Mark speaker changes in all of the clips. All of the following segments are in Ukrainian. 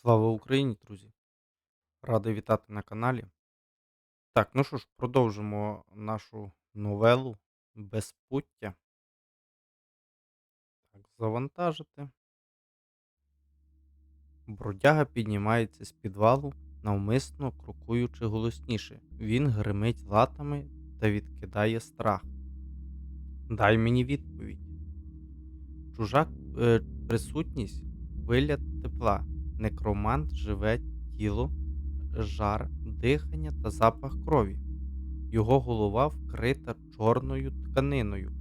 Speaker 1: Слава Україні, друзі! Радий вітати на каналі. Так, ну що ж, продовжимо нашу новелу Безпуття. Так, завантажити. Бродяга піднімається з підвалу, навмисно крокуючи голосніше. Він гримить латами та відкидає страх. Дай мені відповідь. Чужа е, присутність хвиля тепла. Некромант живе тіло, жар, дихання та запах крові. Його голова вкрита чорною тканиною,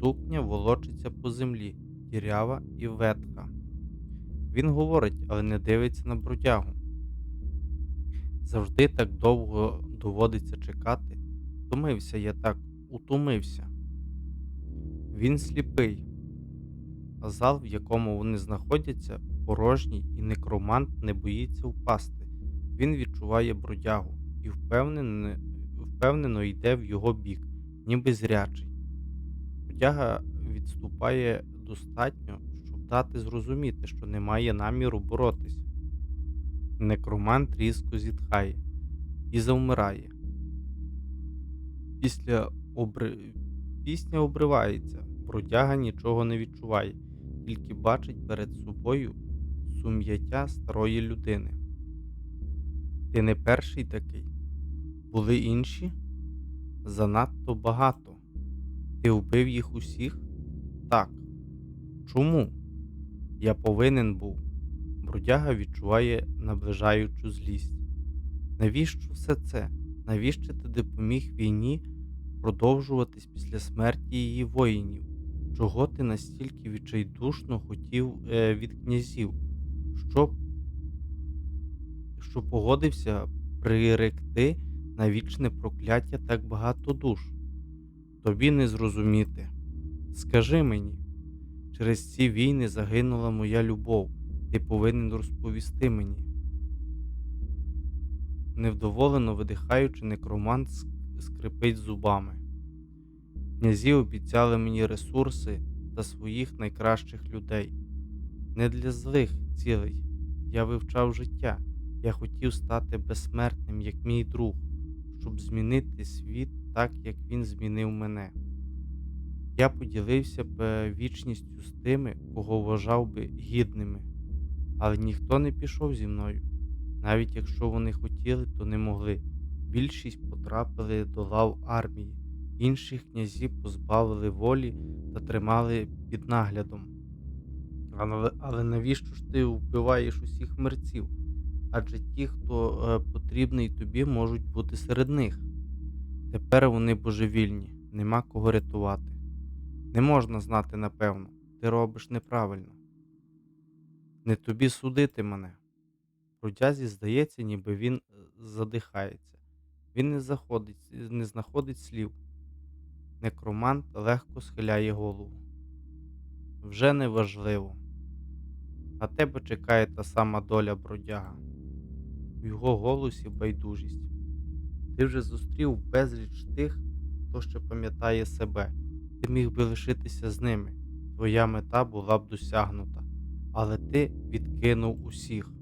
Speaker 1: сукня волочиться по землі, дірява і ветха. Він говорить, але не дивиться на бродягу. Завжди так довго доводиться чекати. Втомився я так, утомився. Він сліпий, а зал, в якому вони знаходяться, порожній і некромант не боїться впасти. Він відчуває бродягу і впевнено, впевнено йде в його бік, ніби зрячий. Бродяга відступає достатньо, щоб дати зрозуміти, що немає наміру боротись. Некромант різко зітхає і завмирає. Після обри... Пісня обривається, бродяга нічого не відчуває, тільки бачить перед собою сум'яття старої людини. Ти не перший такий. Були інші? Занадто багато. Ти вбив їх усіх? Так. Чому? Я повинен був. Бродяга відчуває наближаючу злість. Навіщо все це? Навіщо ти допоміг війні продовжуватись після смерті її воїнів? Чого ти настільки відчайдушно хотів е, від князів? Що, що погодився приректи на вічне прокляття так багато душ? Тобі не зрозуміти. Скажи мені, через ці війни загинула моя любов, ти повинен розповісти мені. Невдоволено видихаючи, некромант скрипить зубами. Князі обіцяли мені ресурси та своїх найкращих людей. Не для злих цілей. Я вивчав життя. Я хотів стати безсмертним, як мій друг, щоб змінити світ так, як він змінив мене. Я поділився б вічністю з тими, кого вважав би гідними, але ніхто не пішов зі мною. Навіть якщо вони хотіли, то не могли. Більшість потрапили до лав армії, інших князів позбавили волі та тримали під наглядом. Але, але навіщо ж ти вбиваєш усіх мерців? Адже ті, хто е, потрібний тобі, можуть бути серед них. Тепер вони божевільні, нема кого рятувати. Не можна знати напевно, ти робиш неправильно. Не тобі судити мене. Рудязі здається, ніби він е, задихається. Він не заходить, не знаходить слів. Некромант легко схиляє голову. Вже не важливо. На тебе чекає та сама доля бродяга. В його голосі байдужість. Ти вже зустрів безліч тих, хто ще пам'ятає себе. Ти міг би лишитися з ними. Твоя мета була б досягнута. Але ти відкинув усіх.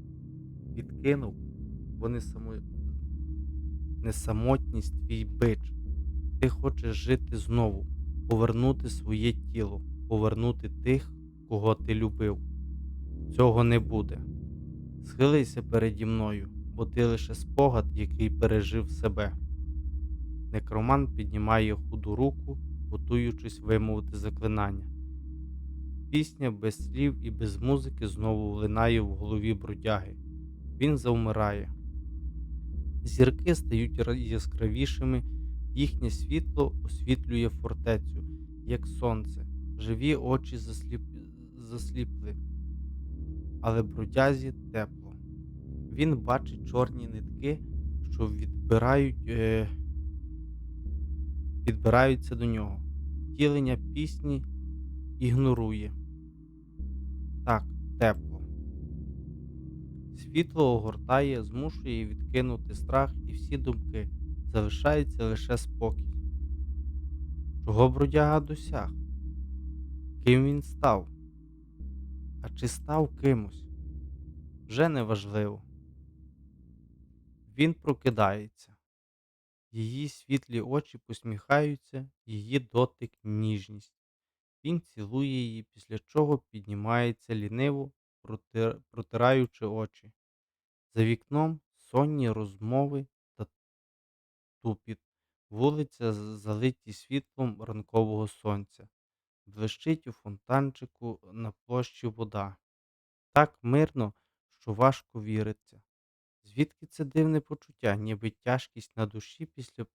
Speaker 1: Відкинув, бо не, само... не самотність твій бич. Ти хочеш жити знову, повернути своє тіло, повернути тих, кого ти любив. Цього не буде. Схилися переді мною, бо ти лише спогад, який пережив себе. Некроман піднімає худу руку, готуючись вимовити заклинання. Пісня без слів і без музики знову влинає в голові бродяги. Він завмирає. Зірки стають яскравішими, їхнє світло освітлює фортецю, як сонце, живі очі засліп... засліпли але бродязі тепло. Він бачить чорні нитки, що відбирають, е, підбираються до нього. Тілення пісні ігнорує. Так, тепло. Світло огортає, змушує відкинути страх і всі думки. Залишається лише спокій. Чого бродяга досяг? Ким він став? А чи став кимось? Вже неважливо. Він прокидається. Її світлі очі посміхаються, її дотик ніжність. Він цілує її, після чого піднімається ліниво, протираючи очі. За вікном сонні розмови тупіт. Вулиця залиті світлом ранкового сонця. Блищить у фонтанчику на площі вода. Так мирно, що важко віриться. Звідки це дивне почуття, ніби тяжкість на душі після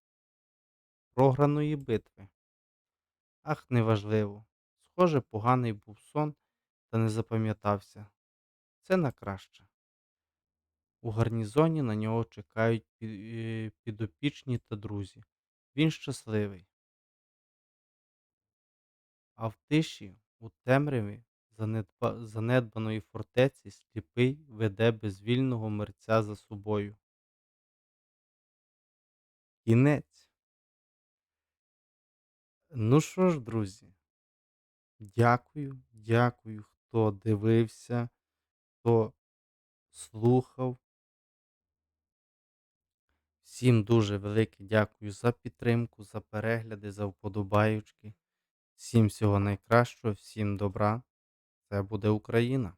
Speaker 1: програної битви? Ах, неважливо. Схоже, поганий був сон та не запам'ятався. Це на краще. У гарнізоні на нього чекають е, підопічні та друзі. Він щасливий. А в тиші, у темряві занедба- занедбаної фортеці сліпий веде безвільного мерця за собою. Кінець. Ну що ж, друзі, дякую, дякую, хто дивився, хто слухав. Всім дуже велике дякую за підтримку, за перегляди, за вподобаючки. Всім всього найкращого, всім добра. Це буде Україна.